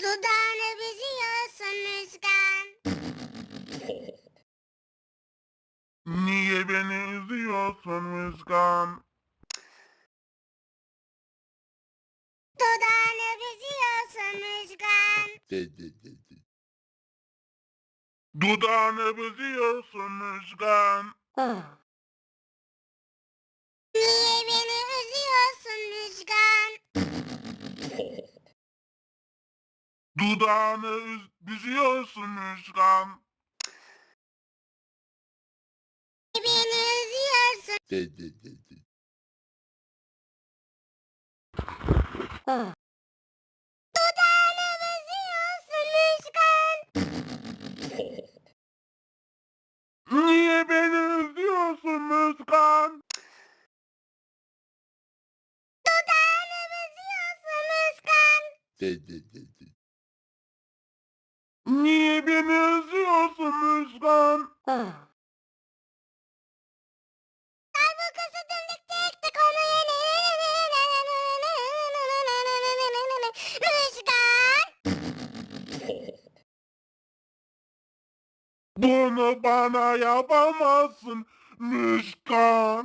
Dudağını büzüyorsun Müjgan. Niye beni üzüyorsun Müjgan? Dudağını büzüyorsun Müjgan. Dudağını büzüyorsun Müjgan. Dudağını üz- büzüyorsun Müjgan. Niye beni üzüyorsun? Dudağını büzüyorsun Müjgan. Niye beni üzüyorsun Müjgan? Dudağını büzüyorsun Müjgan. Niye Bunu bana yapamazsın Müjgan.